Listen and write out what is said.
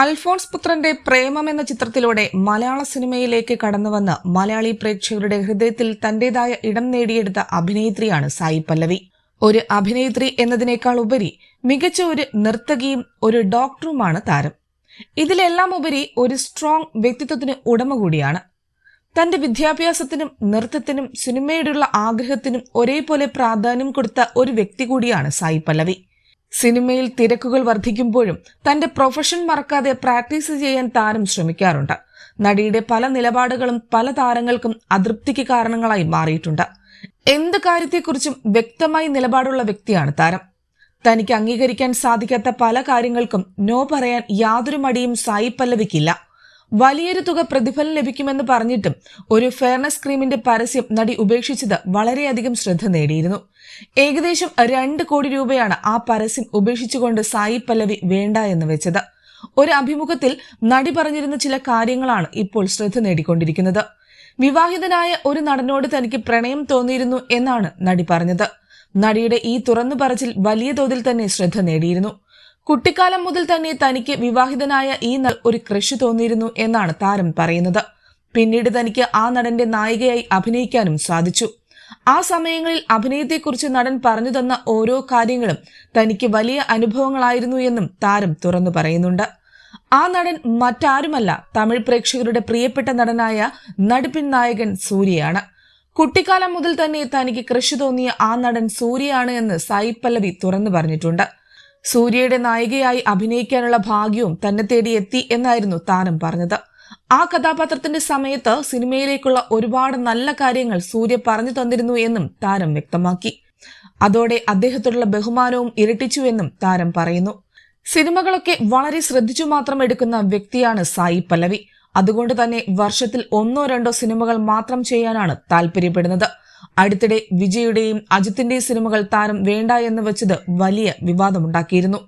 അൽഫോൺസ് പുത്രന്റെ പ്രേമം എന്ന ചിത്രത്തിലൂടെ മലയാള സിനിമയിലേക്ക് കടന്നുവന്ന് മലയാളി പ്രേക്ഷകരുടെ ഹൃദയത്തിൽ തന്റേതായ ഇടം നേടിയെടുത്ത അഭിനേത്രിയാണ് സായി പല്ലവി. ഒരു അഭിനേത്രി എന്നതിനേക്കാൾ ഉപരി മികച്ച ഒരു നർത്തകിയും ഒരു ഡോക്ടറുമാണ് താരം. ഇതിലെല്ലാം ഉപരി ഒരു സ്ട്രോങ് വ്യക്തിത്വത്തിന് ഉടമ കൂടിയാണ്. തന്റെ വിദ്യാഭ്യാസത്തിനും നൃത്തത്തിനും സിനിമയോടുള്ള ആഗ്രഹത്തിനും ഒരേപോലെ പ്രാധാന്യം കൊടുത്ത ഒരു വ്യക്തി കൂടിയാണ് സായി പല്ലവി. സിനിമയിൽ തിരക്കുകൾ വർദ്ധിക്കുമ്പോഴും തന്റെ പ്രൊഫഷൻ മറക്കാതെ പ്രാക്ടീസ് ചെയ്യാൻ താരം ശ്രമിക്കാറുണ്ട്. നടിയുടെ പല നിലപാടുകളും പല താരങ്ങൾക്കും അതൃപ്തിക്ക് കാരണങ്ങളായി മാറിയിട്ടുണ്ട്. എന്ത് കാര്യത്തെക്കുറിച്ചും വ്യക്തമായി നിലപാടുള്ള വ്യക്തിയാണ് താരം. തനിക്ക് അംഗീകരിക്കാൻ സാധിക്കാത്ത പല കാര്യങ്ങൾക്കും നോ പറയാൻ യാതൊരു മടിയും സായി പല്ലവിക്കില്ല വലിയൊരു തുക പ്രതിഫലം ലഭിക്കുമെന്ന് പറഞ്ഞിട്ടും ഒരു ഫെയർനെസ് ക്രീമിന്റെ പരസ്യം നടി ഉപേക്ഷിച്ചത് വളരെയധികം ശ്രദ്ധ നേടിയിരുന്നു. ഏകദേശം രണ്ട് കോടി രൂപയാണ് ആ പരസ്യം ഉപേക്ഷിച്ചുകൊണ്ട് സായി പല്ലവി വേണ്ട എന്ന് വെച്ചത്. ഒരു അഭിമുഖത്തിൽ നടി പറഞ്ഞിരുന്ന ചില കാര്യങ്ങളാണ് ഇപ്പോൾ ശ്രദ്ധ നേടിക്കൊണ്ടിരിക്കുന്നത്. വിവാഹിതനായ ഒരു നടനോട് തനിക്ക് പ്രണയം തോന്നിയിരുന്നു എന്നാണ് നടി പറഞ്ഞത്. നടിയുടെ ഈ തുറന്നു പറച്ചിൽ വലിയ തോതിൽ തന്നെ ശ്രദ്ധ നേടിയിരുന്നു. കുട്ടിക്കാലം മുതൽ തന്നെ തനിക്ക് വിവാഹിതനായ ഈ നൽ ഒരു ക്രഷ് തോന്നിയിരുന്നു എന്നാണ് താരം പറയുന്നത്. പിന്നീട് തനിക്ക് ആ നടന്റെ നായികയായി അഭിനയിക്കാനും സാധിച്ചു. ആ സമയങ്ങളിൽ അഭിനയത്തെക്കുറിച്ച് നടൻ പറഞ്ഞു തന്ന ഓരോ കാര്യങ്ങളും തനിക്ക് വലിയ അനുഭവങ്ങളായിരുന്നു എന്നും താരം തുറന്നു പറയുന്നുണ്ട്. ആ നടൻ മറ്റാരുമല്ല തമിഴ് പ്രേക്ഷകരുടെ പ്രിയപ്പെട്ട നടനായ നടുപ്പിൻ നായകൻ സൂര്യയാണ്. കുട്ടിക്കാലം മുതൽ തന്നെ തനിക്ക് കൃഷി തോന്നിയ ആ നടൻ സൂര്യയാണ് എന്ന് സായി പല്ലവി തുറന്നു പറഞ്ഞിട്ടുണ്ട്. സൂര്യയുടെ നായികയായി അഭിനയിക്കാനുള്ള ഭാഗ്യവും തന്നെ തേടി എത്തി എന്നായിരുന്നു താരം പറഞ്ഞത്. ആ കഥാപാത്രത്തിന്റെ സമയത്ത് സിനിമയിലേക്കുള്ള ഒരുപാട് നല്ല കാര്യങ്ങൾ സൂര്യ പറഞ്ഞു തന്നിരുന്നു എന്നും താരം വ്യക്തമാക്കി. അതോടെ അദ്ദേഹത്തോടുള്ള ബഹുമാനവും ഇരട്ടിച്ചുവെന്നും താരം പറയുന്നു. സിനിമകളൊക്കെ വളരെ ശ്രദ്ധിച്ചു മാത്രം എടുക്കുന്ന വ്യക്തിയാണ് സായി പല്ലവി. അതുകൊണ്ട് തന്നെ വർഷത്തിൽ ഒന്നോ രണ്ടോ സിനിമകൾ മാത്രം ചെയ്യാനാണ് താല്പര്യപ്പെടുന്നത്. അടുത്തിടെ വിജയുടെയും അജിത്തിന്റെയും സിനിമകൾ താരം വേണ്ട എന്ന് വെച്ചത് വലിയ വിവാദമുണ്ടാക്കിയിരുന്നു